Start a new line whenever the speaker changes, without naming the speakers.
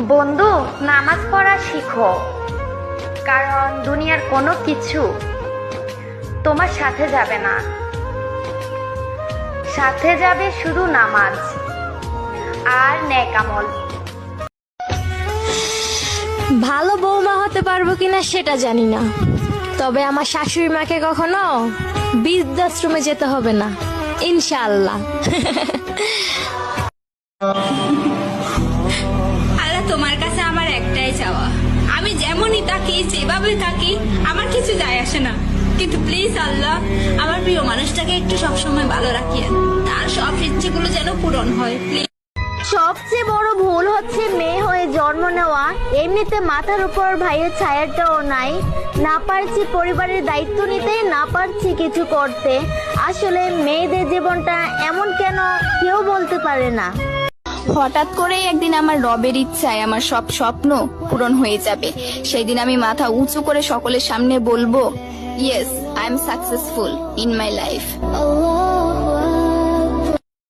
বন্ধু, নামাজ পড়া শিখো। কারণ দুনিয়ার কোনো কিছু তোমার সাথে যাবে না। সাথে যাবে শুধু নামাজ আর নেকামল
ভালো বৌমা হতে পারব কিনা সেটা জানি না। তবে আমার শাশুড়ি মাকে কখনো বৃদ্ধাশ্রমে যেতে হবে না। ইনশাআল্লাহ।
একটাই চাওয়া। আমি যেমনই থাকি, যেভাবে থাকি, আমার কিছু যায় আসে না। কিন্তু প্লিজ আল্লাহ, আমার প্রিয় মানুষটাকে একটু সবসময় ভালো রাখিয়েন। তার সব ইচ্ছেগুলো যেন পূরণ হয় প্লিজ
সবচেয়ে বড় ভুল হচ্ছে মেয়ে হয়ে জন্ম নেওয়া। এমনিতে মাথার উপর ভাইয়ের ছায়াটাও নাই। না পারছি পরিবারের দায়িত্ব নিতে, না পারছি কিছু করতে। আসলে মেয়েদের জীবনটা এমন কেন কেউ বলতে পারে না।
হঠাৎ করেই একদিন আমার রবের ইচ্ছায় আমার সব স্বপ্ন পূরণ হয়ে যাবে। সেই দিন আমি মাথা উঁচু করে সকলের সামনে বলব yes I am successful in my life